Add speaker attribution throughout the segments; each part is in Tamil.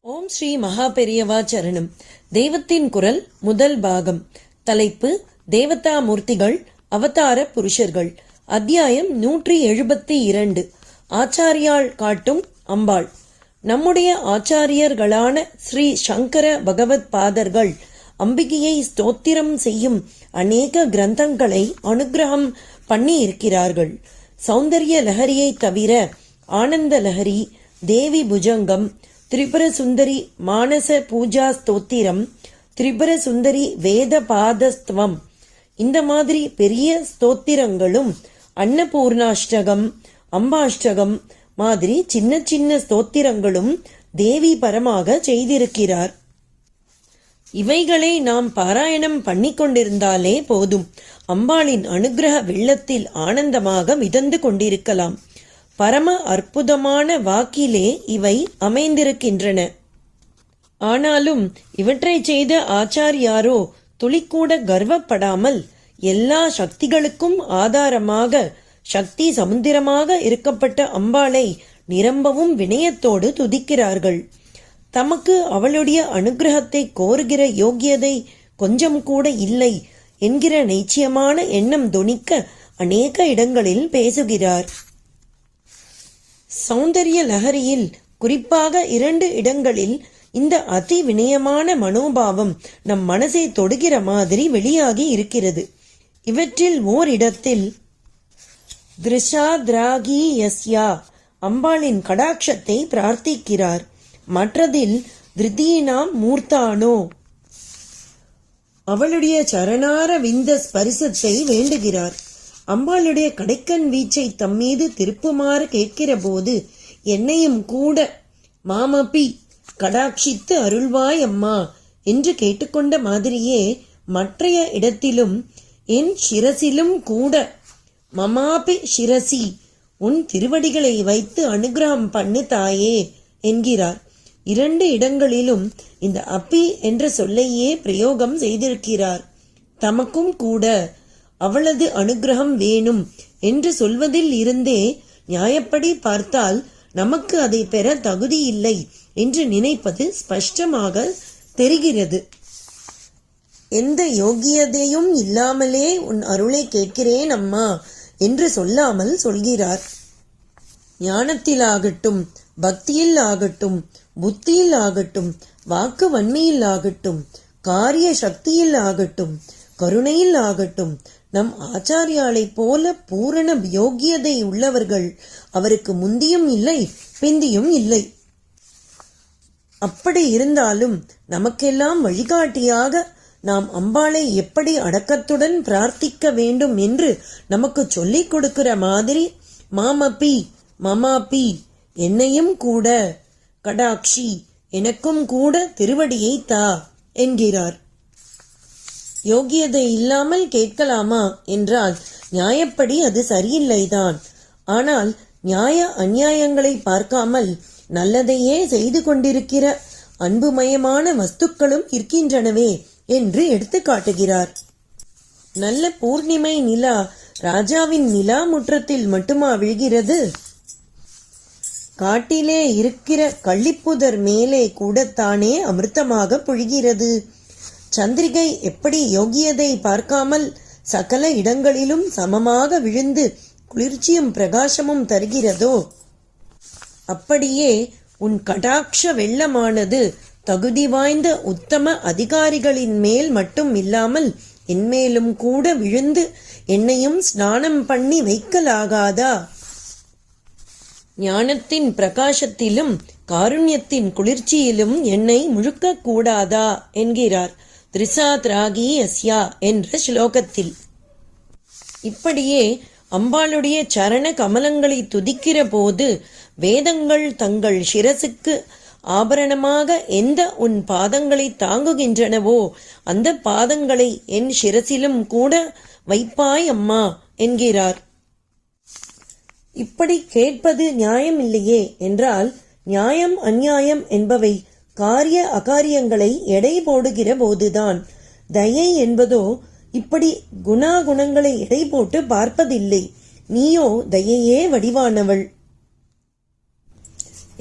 Speaker 1: ஓம் ஸ்ரீ மகா பெரியவா சரணம். தெய்வத்தின் குரல் முதல் பாகம். தலைப்பு தேவதா மூர்த்திகள் அவதார புருஷர்கள். அத்தியாயம் நூற்றி எழுபத்தி இரண்டு. ஆச்சாரியால் காட்டும் அம்பாள். நம்முடைய ஆச்சாரியர்களான ஸ்ரீ சங்கர பகவத் பாதர்கள் அம்பிகையை ஸ்தோத்திரம் செய்யும் அநேக கிரந்தங்களை அனுகிரகம் பண்ணி இருக்கிறார்கள் சௌந்தர்ய லஹரியை தவிர ஆனந்த லஹரி தேவி புஜங்கம் திரிபுர சுந்தரி மானச பூஜா ஸ்தோத்திரம் திரிபுர சுந்தரி வேத பாதஸ்துவம். இந்த மாதிரி பெரிய ஸ்தோத்திரங்களும் அன்னபூர்ணாஷ்டகம் அம்பாஷ்டகம் மாதிரி சின்ன சின்ன ஸ்தோத்திரங்களும் தேவி பரமாக செய்திருக்கிறார். இவைகளை நாம் பாராயணம் பண்ணி கொண்டிருந்தாலே போதும். அம்பாளின் அனுகிரக வெள்ளத்தில் ஆனந்தமாக மிதந்து கொண்டிருக்கலாம். பரம அற்புதமான வாக்கிலே இவை அமைந்திருக்கின்றன. ஆனாலும் இவற்றை செய்த ஆச்சாரியாரோ துளிக்கூட கர்வப்படாமல் எல்லா சக்திகளுக்கும் ஆதாரமாக சக்தி சமுந்திரமாக இருக்கப்பட்ட அம்பாளை நிரம்பவும் வினயத்தோடு துதிக்கிறார்கள். தமக்கு அவளுடைய அனுகிரகத்தை கோருகிற யோக்கியதை கொஞ்சம் கூட இல்லை என்கிற நிச்சயமான எண்ணம் தொனிக்க அநேக இடங்களில் பேசுகிறார். சௌந்தர்ய லஹரியில் குறிப்பாக இரண்டு இடங்களில் இந்த அதி வினயமான மனோபாவம் நம் மனசை தொடுகிற மாதிரி வெளியாகி இருக்கிறது. இவற்றில் ஓரிடத்தில் திருஷா திராகி யஸ்யா அம்பாளின் கடாட்சத்தை பிரார்த்திக்கிறார். மற்றதில் திருதீனாம் மூர்த்தானோ அவளுடைய சரணார விந்த ஸ்பரிசத்தை வேண்டுகிறார். அம்பாளுடைய கடைக்கண் வீச்சை தம்மீது திருப்புமாறு கேட்கிற போது என்னையும் கூட மாமபி கடாட்சித்து அருள்வாய் அம்மா என்று கேட்டுக்கொண்ட மாதிரியே மற்றைய இடத்திலும் என் சிரசிலும் கூட மமாபி சிரசி உன் திருவடிகளை வைத்து அனுகிரகம் பண்ணு தாயே என்கிறார். இரண்டு இடங்களிலும் இந்த அப்பி என்ற சொல்லையே பிரயோகம் செய்திருக்கிறார். தமக்கும் கூட அவளது அனுகிரகம் வேணும் என்று சொல்வதில் இருந்தே நியாயப்படி பார்த்தால் நமக்கு அதை பெற தகுதி இல்லை என்று நினைப்பது ஸ்பஷ்டமாக தெரிகிறது. எந்த யோகியதையும் இல்லாமலே உன் அருளை கேட்கிறேன் அம்மா என்று சொல்லாமல் சொல்கிறார். ஞானத்திலாகட்டும் பக்தியில் ஆகட்டும் புத்தியில் ஆகட்டும் வாக்கு வன்மையில் ஆகட்டும் காரிய சக்தியில் ஆகட்டும் கருணையில் ஆகட்டும் நம் ஆச்சாரியாளைப் போல பூரண யோக்கியதை உள்ளவர்கள் அவருக்கு முந்தியும் இல்லை பிந்தியும் இல்லை. அப்படி இருந்தாலும் நமக்கெல்லாம் வழிகாட்டியாக நாம் அம்பாளை எப்படி அடக்கத்துடன் பிரார்த்திக்க வேண்டும் என்று நமக்கு சொல்லிக் கொடுக்கிற மாதிரி மாமப்பி மமாப்பி என்னையும் கூட கடாட்சி எனக்கும் கூட திருவடியை தா என்கிறார். யோகியதை இல்லாமல் கேட்கலாமா? என்றால் நியாயப்படி அது சரியில்லைதான். ஆனால் நியாய அநியாயங்களை பார்க்காமல் நல்லதையே செய்து கொண்டிருக்கிற அன்புமயமான வஸ்துக்களும் இருக்கின்றனவே என்று எடுத்து காட்டுகிறார். நல்ல பூர்ணிமை நிலா ராஜாவின் நிலா முற்றத்தில் மட்டுமா விழுகிறது? காட்டிலே இருக்கிற கள்ளிப்புதர் மேலே கூடத்தானே அமிர்தமாக பொழிகிறது? சந்திரிகை எப்படி யோகியதை பார்க்காமல் சகல இடங்களிலும் சமமாக விழுந்து குளிர்ச்சியும் பிரகாசமும் தருகிறதோ அப்படியே உன் கடாட்ச வெள்ளமானது தகுதி வாய்ந்த உத்தம அதிகாரிகளின் மேல் மட்டும் இல்லாமல் என்மேலும் கூட விழுந்து என்னையும் ஸ்நானம் பண்ணி வைக்கலாகாதா? ஞானத்தின் பிரகாசத்திலும் காருண்யத்தின் குளிர்ச்சியிலும் என்னை முழுக்க கூடாதா என்கிறார். திரிசா திராகி அஸ்யா என்ற ஸ்லோகத்தில். இப்படியே அம்பாளுடைய சரண கமலங்களை துதிக்கிற போது வேதங்கள் தங்கள் சிரசுக்கு ஆபரணமாக எந்த உன் பாதங்களை தாங்குகின்றனவோ அந்த பாதங்களை என் சிரசிலும் கூட வைப்பாய் அம்மா என்கிறார். இப்படி கேட்பது நியாயமில்லையே என்றால் நியாயம் அந்நியாயம் என்பவை காரிய அகாரியங்களை எடை போடுகிற போதுதான். தயை என்பதோ இப்படி குணாகுணங்களை எடை போட்டு பார்ப்பதில்லை. நீயோ தயையே வடிவானவள்.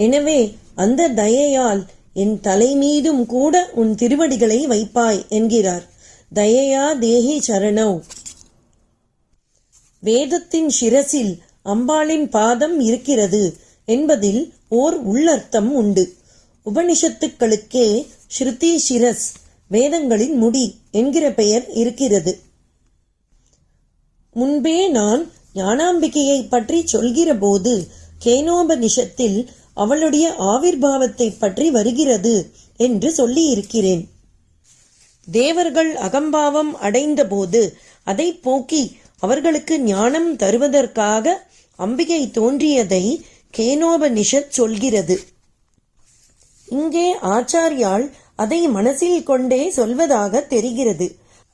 Speaker 1: எனவே அந்த தயையால் என் தலை மீதும் கூட உன் திருவடிகளை வைப்பாய் என்கிறார். தயையா தேஹி சரணவ் வேதத்தின் சிரசில் அம்பாளின் பாதம் இருக்கிறது என்பதில் ஓர் உள்ளர்த்தம் உண்டு. உபனிஷத்துக்களுக்கே ஸ்ருதி சிரஸ் வேதங்களின் முடி என்கிற பெயர் இருக்கிறது. முன்பே நான் ஞானாம்பிகையை பற்றி சொல்கிற போது கேனோபனிஷத்தில் அவளுடைய ஆவிர்வாவத்தை பற்றி வருகிறது என்று சொல்லி இருக்கிறேன் தேவர்கள் அகம்பாவம் அடைந்தபோது அதை போக்கி அவர்களுக்கு ஞானம் தருவதற்காக அம்பிகை தோன்றியதை கேனோபனிஷத் சொல்கிறது. இங்கே ஆச்சாரியால் அதை மனசில் கொண்டே சொல்வதாக தெரிகிறது.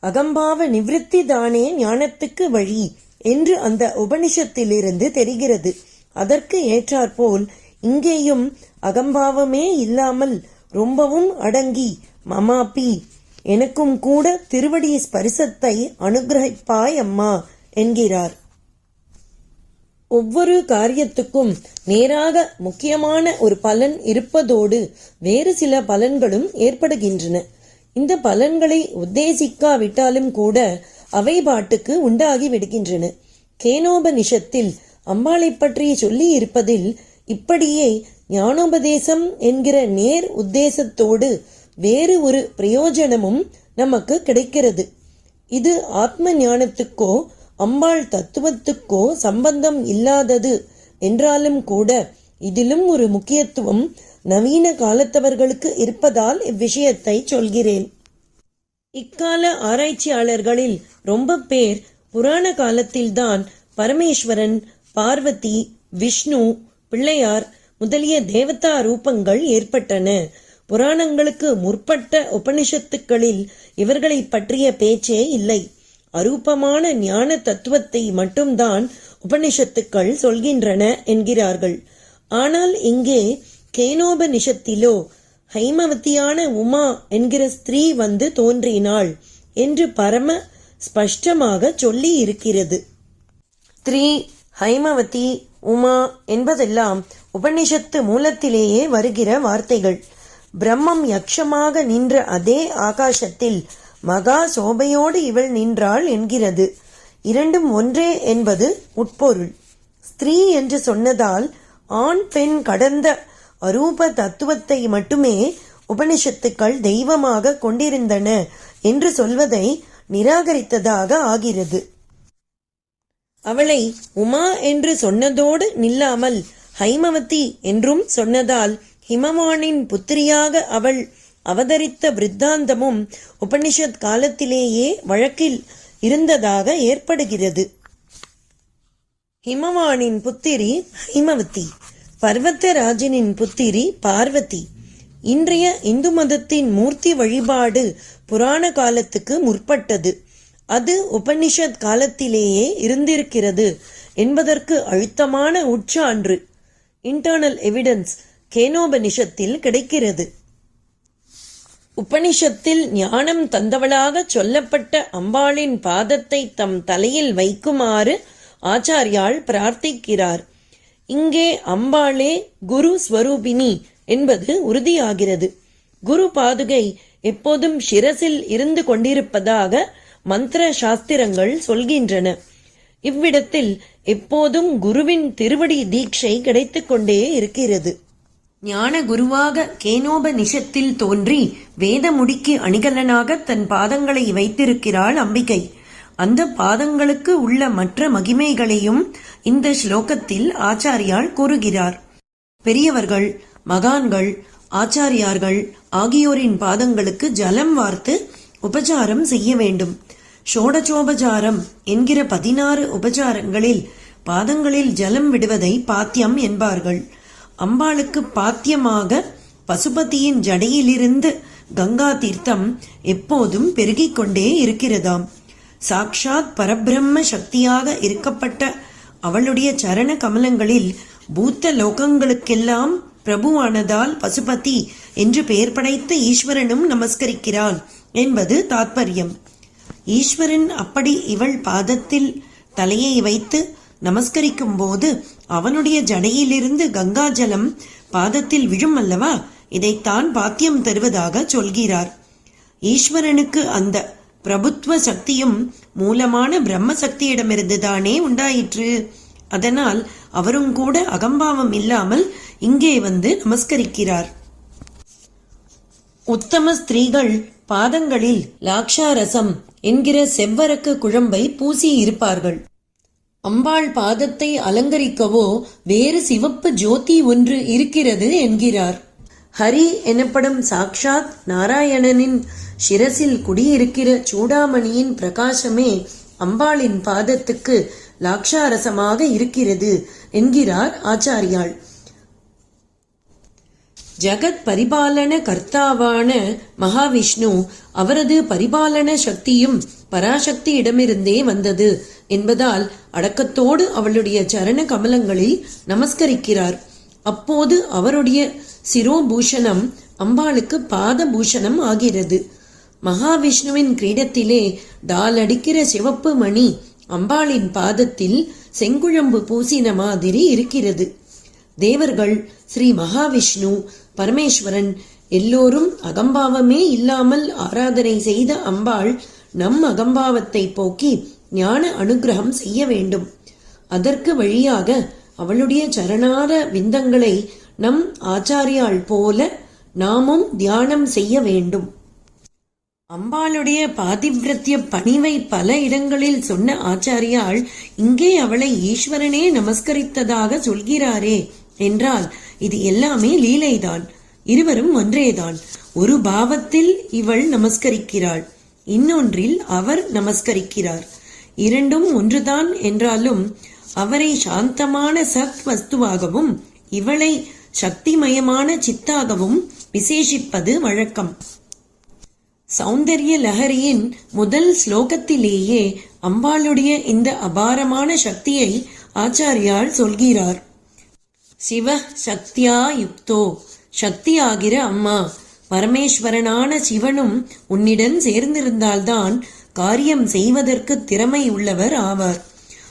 Speaker 1: அகம்பாவ நிவிருத்தி தானே ஞானத்துக்கு வழி என்று அந்த உபனிஷத்திலிருந்து தெரிகிறது. அதற்கு ஏற்றாற்போல் இங்கேயும் அகம்பாவமே இல்லாமல் ரொம்பவும் அடங்கி மமாப்பி எனக்கும் கூட திருவடி ஸ்பரிசத்தை அனுகிரகிப்பாய் அம்மா என்கிறார். ஒவ்வொரு காரியத்துக்கும் நேராக முக்கியமான ஒரு பலன் இருப்பதோடு வேறு சில பலன்களும் ஏற்படுகின்றன. இந்த பலன்களை உத்தேசிக்காவிட்டாலும் கூட அவை பாட்டுக்கு உண்டாகி விடுகின்றன. கேனோபனிஷத்தில் அம்பாளை பற்றி சொல்லி இருப்பதில் இப்படியே ஞானோபதேசம் என்கிற நேர் உத்தேசத்தோடு வேறு ஒரு பிரயோஜனமும் நமக்கு கிடைக்கிறது. இது ஆத்ம ஞானத்துக்கோ அம்பாள் தத்துவத்துக்கோ சம்பந்தம் இல்லாதது. என்றாலும் கூட இதிலும் ஒரு முக்கியத்துவம் நவீன காலத்தவர்களுக்கு இருப்பதால் இவ்விஷயத்தை சொல்கிறேன். இக்கால ஆராய்ச்சியாளர்களில் ரொம்ப பேர் புராண காலத்தில்தான் பரமேஸ்வரன் பார்வதி விஷ்ணு பிள்ளையார் முதலிய தேவதா ரூபங்கள் ஏற்பட்டன. புராணங்களுக்கு முற்பட்ட உபனிஷத்துக்களில் இவர்களை பற்றிய பேச்சே இல்லை. அரூபமான ஞான தத்துவத்தை மட்டும்தான் உபனிஷத்துக்கள் சொல்கின்றன என்கிறார்கள். ஆனால் இங்கே கேனோபனிஷத்திலோ ஹைமவதியான உமா என்கிற ஸ்திரீ வந்து தோன்றினாள் என்று பரம ஸ்பஷ்டமாக சொல்லி இருக்கிறது ஸ்திரீ ஹைமவதி உமா என்பதெல்லாம் உபனிஷத்து மூலத்திலேயே வருகிற வார்த்தைகள். பிரம்மம் யக்ஷமாக நின்ற அதே ஆகாசத்தில் மகா சோபையோடு இவள் நின்றாள் என்கிறது. இரண்டும் ஒன்றே என்பது உட்பொருள். ஸ்திரீ என்று சொன்னதால் ஆண் பெண் கடந்த அரூப தத்துவத்தை மட்டுமே உபனிஷத்துக்கள் தெய்வமாக கொண்டிருந்தன என்று சொல்வதை நிராகரித்ததாக ஆகிறது. அவளை உமா என்று சொன்னதோடு நில்லாமல் ஹைமவதி என்றும் சொன்னதால் ஹிமவானின் புத்திரியாக அவள் அவதரித்த விருத்தாந்தமும் உபனிஷத் காலத்திலேயே வழக்கில் இருந்ததாக ஏற்படுகிறது. ஹிமவானின் புத்திரி ஹிமவதி பர்வத்தராஜனின் புத்திரி பார்வதி இன்றைய இந்து மதத்தின் மூர்த்தி வழிபாடு புராண காலத்துக்கு முற்பட்டது. அது உபனிஷத் காலத்திலேயே இருந்திருக்கிறது என்பதற்கு அழுத்தமான உச்சான்று. இன்டர்னல் எவிடன்ஸ் கேனோபனிஷத்தில் கிடைக்கிறது. உபனிஷத்தில் ஞானம் தந்தவளாக சொல்லப்பட்ட அம்பாளின் பாதத்தை தம் தலையில் வைக்குமாறு ஆச்சாரியால் பிரார்த்திக்கிறார். இங்கே அம்பாளே குரு ஸ்வரூபினி என்பது உறுதியாகிறது. குரு பாதுகை எப்போதும் சிரசில் இருந்து கொண்டிருப்பதாக மந்திர சாஸ்திரங்கள் சொல்கின்றன. இவ்விடத்தில் எப்போதும் குருவின் திருவடி தீட்சை கிடைத்துக்கொண்டே இருக்கிறது. ஞான குருவாக கேனோபனிஷத்தில் தோன்றி வேதமுடிக்கு அணிகலனாக தன் பாதங்களை வைத்திருக்கிறாள் அம்பிகை. அந்த பாதங்களுக்கு உள்ள மற்ற மகிமைகளையும் இந்த ஸ்லோகத்தில் ஆச்சாரியால் கூறுகிறார். பெரியவர்கள் மகான்கள் ஆச்சாரியார்கள் ஆகியோரின் பாதங்களுக்கு ஜலம் வார்த்து உபச்சாரம் செய்ய வேண்டும். ஷோடசோபசாரம் என்கிற பதினாறு உபசாரங்களில் பாதங்களில் ஜலம் விடுவதை பாத்தியம் என்பார்கள். அம்பாளுக்கு பாத்தியமாக பசுபதியின் ஜடையிலிருந்து கங்கா தீர்த்தம் எப்போதும் பெருகிக் கொண்டே இருக்கிறதாம். சாக்ஷாத் பரபிரம்ம சக்தியாக இருக்கப்பட்ட அவளுடைய சரண கமலங்களில் பூத்த லோகங்களுக்கெல்லாம் பிரபுவானதால் பசுபதி என்று பெயர் படைத்த ஈஸ்வரனும் நமஸ்கரிக்கிறான் என்பது தாத்பரியம். ஈஸ்வரன் அப்படி இவள் பாதத்தில் தலையை வைத்து நமஸ்கரிக்கும் போது அவனுடைய ஜடையிலிருந்து கங்காஜலம் பாதத்தில் விழும் அல்லவா? இதைத்தான் பாத்தியம் தருவதாக சொல்கிறார். ஈஸ்வரனுக்கு அந்த பிரபுத்துவ சக்தியும் மூலமான பிரம்ம சக்தியிடமிருந்து தானே உண்டாயிற்று. அதனால் அவரும் கூட அகம்பாவம் இல்லாமல் இங்கே வந்து நமஸ்கரிக்கிறார். உத்தம ஸ்திரீகள் பாதங்களில் லாக்ஷாரசம் என்கிற செவ்வரக்கு குழம்பை பூசி இருப்பார்கள். அம்பாள் பாதத்தை அலங்கரிக்கவோ வேறு சிவப்பு ஜோதி ஒன்று இருக்கிறது என்கிறார். ஹரி எனப்படும் சாக்ஷாத் நாராயணனின் சிரசில் குடியிருக்கிற சூடாமணியின் பிரகாசமே அம்பாளின் பாதத்துக்கு லாக்ஷாரசமாக இருக்கிறது என்கிறார் ஆச்சாரியாள். ஜகத் பரிபாலன கர்த்தாவான மகாவிஷ்ணு அவரது பரிபாலன சக்தியும் பராசக்தியிடமிருந்தே வந்தது. என்பதால் அடக்கத்தோடு அவளுடைய சரண கமலங்களில் நமஸ்கரிக்கிறார். அப்போது அவருடைய சிரோபூஷணம் அம்பாளுக்கு பாத பூஷணம் ஆகிறது. மகாவிஷ்ணுவின் கிரீடத்திலே டாலடிக்கிற சிவப்பு மணி அம்பாளின் பாதத்தில் செங்குழம்பு பூசின மாதிரி இருக்கிறது. தேவர்கள் ஸ்ரீ மகாவிஷ்ணு பரமேஸ்வரன் எல்லோரும் அகம்பாவமே இல்லாமல் ஆராதனை செய்த அம்பாள் நம் அகம்பாவத்தை போக்கி ஞான அனுகிரகம் செய்ய வேண்டும். அதற்கு வழியாக அவளுடைய சரணார விந்தங்களை நம் ஆச்சாரியாள் போல நாமும் தியானம் செய்ய வேண்டும். அம்பாளுடைய பாதிவிரத்திய பணிவை பல இடங்களில் சொன்ன ஆச்சாரியாள் இங்கே அவளை ஈஸ்வரனே நமஸ்கரித்ததாக சொல்கிறாரே என்றால் இது எல்லாமே லீலைதான். இருவரும் ஒன்றேதான். ஒரு பாவத்தில் இவள் நமஸ்கரிக்கிறாள். இன்னொன்றில் அவர் நமஸ்கரிக்கிறார். இரண்டும் ஒன்றுதான் என்றாலும் அவரை சாந்தமான சத் வஸ்துவாகவும் இவளை சக்திமயமான சித்தாகவும் விசேஷிப்பது வழக்கம். சௌந்தர்ய லஹரியின் முதல் ஸ்லோகத்திலேயே அம்பாளுடைய இந்த அபாரமான சக்தியை ஆச்சாரியால் சொல்கிறார். சிவ சக்தியா யுக்தோ சக்தியாகிற அம்மா பரமேஸ்வரனான சிவனும் உன்னிடம் சேர்ந்திருந்தால்தான் காரியம் செய்வதற்கு திறமை உள்ளவர் ஆவார்.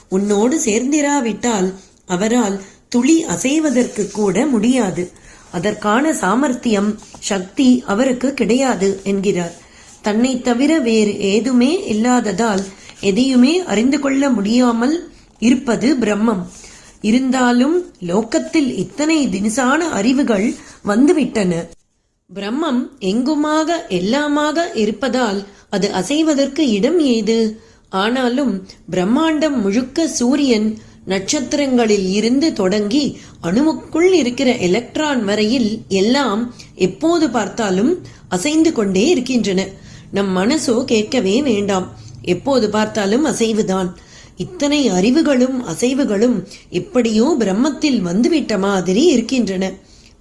Speaker 1: உன்னோடு சேர்ந்திராவிட்டால் அவரால் துளி அசைவதற்கு கூட முடியாது. அதற்கான சாமர்த்தியம் சக்தி அவருக்கு கிடையாது என்கிறார். தன்னை தவிர வேறு ஏதுமே இல்லாததால் எதையுமே அறிந்து கொள்ள முடியாமல் இருப்பது பிரம்மம். இருந்தாலும் லோக்கத்தில் இத்தனை தினசான அறிவுகள் வந்துவிட்டன. பிரம்மம் எங்குமாக எல்லாமாக இருப்பதால் அது அசைவதற்கு இடம் ஏது ஆனாலும் பிரம்மாண்டம் முழுக்க சூரியன் நட்சத்திரங்களில் இருந்து தொடங்கி அணுவுக்குள் இருக்கிற எலக்ட்ரான் வரையில் எல்லாம் எப்போது பார்த்தாலும் அசைந்து கொண்டே இருக்கின்றன. நம் மனசோ கேட்கவே வேண்டாம். எப்போது பார்த்தாலும் அசைவுதான். இத்தனை அறிவுகளும் அசைவுகளும் எப்படியோ பிரம்மத்தில் வந்துவிட்ட மாதிரி இருக்கின்றன.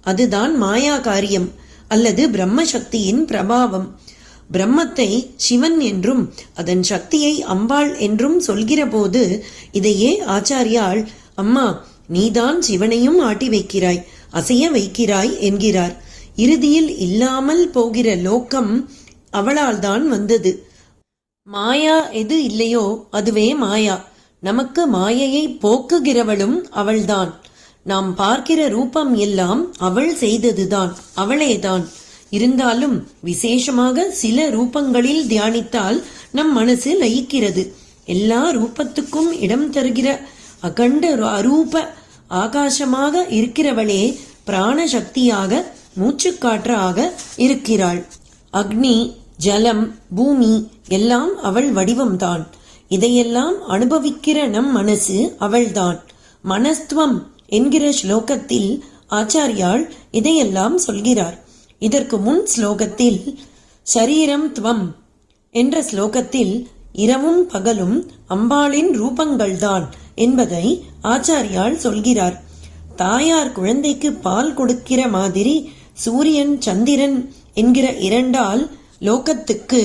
Speaker 1: அதுதான் மாயா காரியம் அல்லது பிரம்ம சக்தியின் பிரபாவம். பிரம்மத்தை சிவன் என்றும் அதன் சக்தியை அம்பாள் என்றும் சொல்கிற போது இதையே ஆச்சாரியாள் அம்மா நீதான் சிவனையும் ஆட்டி வைக்கிறாய் அசைய வைக்கிறாய் என்கிறார். இறுதியில் இல்லாமல் போகிற லோக்கம் அவளால் தான் வந்தது. மாயா எது இல்லையோ அதுவே மாயா. நமக்கு மாயையை போக்குகிறவளும் அவள்தான். நாம் பார்க்கிற ரூபம் எல்லாம் அவள் செய்ததுதான் அவளேதான். இருந்தாலும் விசேஷமாக சில ரூபங்களில் தியானித்தால் நம் மனசு லயிக்கிறது. எல்லா ரூபத்துக்கும் இடம் தருகிற அகண்ட அரூப ஆகாசமாக இருக்கிறவளே பிராண சக்தியாக மூச்சுக்காற்றாக இருக்கிறாள். அக்னி ஜலம் பூமி எல்லாம் அவள் வடிவம்தான். இதையெல்லாம் அனுபவிக்கிற நம் மனசு அவள்தான். மனஸ்துவம் என்கிற ஸ்லோகத்தில் ஆச்சாரியாள் இதையெல்லாம் சொல்கிறார். இதற்கு முன் ஸ்லோகத்தில் ஷரீரம் துவம் என்ற ஸ்லோகத்தில் இரவும் பகலும் அம்பாளின் ரூபங்கள்தான் என்பதை ஆச்சாரியால் சொல்கிறார். தாயார் குழந்தைக்கு பால் கொடுக்கிற மாதிரி சூரியன் சந்திரன் என்கிற இரண்டால் லோகத்துக்கு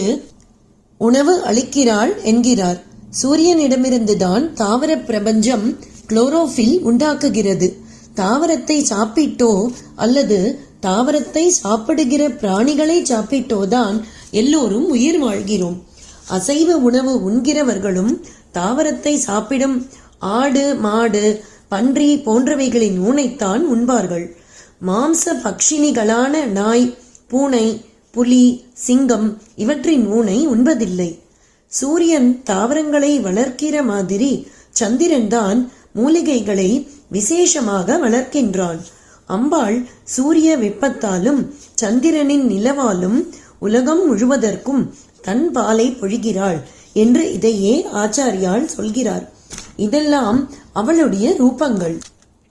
Speaker 1: உணவு அளிக்கிறாள் என்கிறார். சூரியனிடமிருந்துதான் தாவர பிரபஞ்சம் குளோரோஃபில் உண்டாக்குகிறது. தாவரத்தை சாப்பிட்டோ அல்லது தாவரத்தை சாப்பிடுகிற பிராணிகளை சாப்பிட்டோதான் எல்லோரும் உயிர் வாழ்கிறோம். அசைவ உணவு உண்கிறவர்களும் தாவரத்தை சாப்பிடும் ஆடு மாடு பன்றி போன்றவைகளின் ஊனைத்தான் உண்பார்கள். மாம்ச பக்ஷினிகளான நாய் பூனை புலி சிங்கம் இவற்றின் ஊனை உண்பதில்லை. சூரியன் தாவரங்களை வளர்க்கிற மாதிரி சந்திரன்தான் மூலிகைகளை விசேஷமாக வளர்க்கின்றான். அம்பாள் சூரிய வெப்பத்தாலும் சந்திரனின் நிலவாலும் உலகம் முழுவதற்கும் தன் பாலை பொழிகிறாள் என்று இதையே ஆச்சாரியால் சொல்கிறார். இதெல்லாம் அவளுடைய ரூபங்கள்.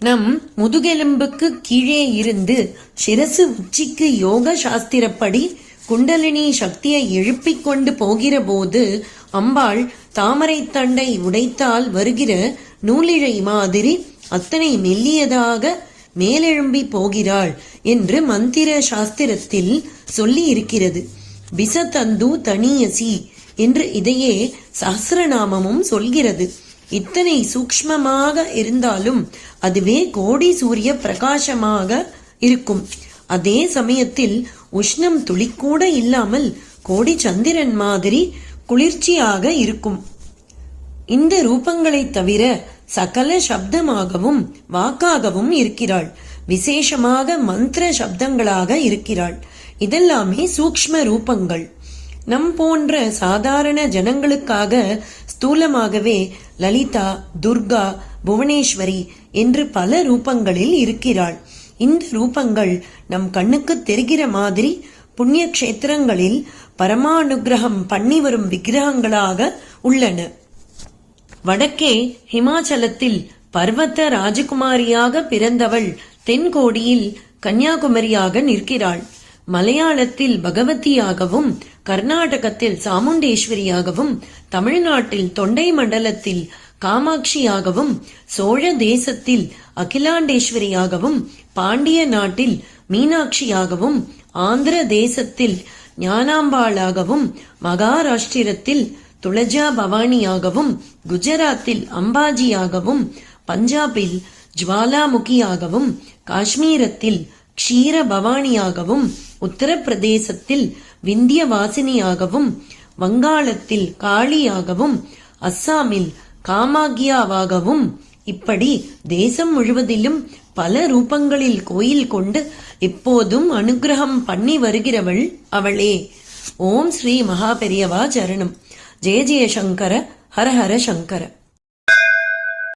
Speaker 1: நம் முதுகெலும்புக்கு கீழே இருந்து சிரசு உச்சிக்கு யோக சாஸ்திரப்படி குண்டலினி சக்தியை எழுப்பிக் கொண்டு போகிற போது அம்பாள் தாமரை தண்டை உடைத்தால் வருகிற நூலிழை மாதிரி அத்தனை மெல்லியதாக மேலெழும்பி போகிறாள் என்று மந்திர சாஸ்திரத்தில் சொல்லி இருக்கிறது பிசதந்து தனியசி என்று இதையே சஹசிரநாமமும் சொல்கிறது. இத்தனை சூக்ஷ்மமாக இருந்தாலும் அதுவே கோடி சூரிய பிரகாசமாக இருக்கும். அதே சமயத்தில் உஷ்ணம் துளிக்கூட இல்லாமல் கோடி சந்திரன் மாதிரி குளிர்ச்சியாக இருக்கும். இந்த ரூபங்களைத் தவிர சகல சப்தமாகவும் வாக்காகவும் இருக்கிறாள். விசேஷமாக மந்திர சப்தங்களாக இருக்கிறாள். இதெல்லாமே சூக்ஷ்ம ரூபங்கள். நம் போன்ற சாதாரண ஜனங்களுக்காக ஸ்தூலமாகவே லலிதா துர்கா புவனேஸ்வரி என்று பல ரூபங்களில் இருக்கிறாள். இந்த ரூபங்கள் நம் கண்ணுக்கு தெரிகிற மாதிரி புண்ணிய கஷேத்திரங்களில் பரமானுகிரகம் பண்ணி வரும் விக்கிரகங்களாக உள்ளன. வடக்கே ஹிமாச்சலத்தில் பர்வத ராஜகுமாரியாக பிறந்தவள் தென்கோடியில் கன்னியாகுமரியாக நிற்கிறாள். மலையாளத்தில் பகவதியாகவும் கர்நாடகத்தில் சாமுண்டேஸ்வரியாகவும் தமிழ்நாட்டில் தொண்டை மண்டலத்தில் காமாட்சியாகவும் சோழ தேசத்தில் அகிலாண்டேஸ்வரியாகவும் பாண்டிய நாட்டில் மீனாட்சியாகவும் ஆந்திர தேசத்தில் ஞானாம்பாளாகவும் மகாராஷ்டிரத்தில் துளஜா பவானியாகவும் குஜராத்தில் அம்பாஜியாகவும் பஞ்சாபில் ஜுவாலாமுகியாகவும் காஷ்மீரத்தில் க்ஷீர பவானியாகவும் உத்தரப்பிரதேசத்தில் விந்தியவாசினியாகவும் வங்காளத்தில் காளியாகவும் அஸ்ஸாமில் காமாகியாவாகவும் இப்படி தேசம் முழுவதிலும் பல ரூபங்களில் கோயில் கொண்டு இப்போதும் அனுகிரகம் பண்ணி வருகிறவள் அவளே. ஓம் ஸ்ரீ மகாபெரியவா சரணம். ஜெய ஜெய சங்கர ஹர ஹர சங்கர.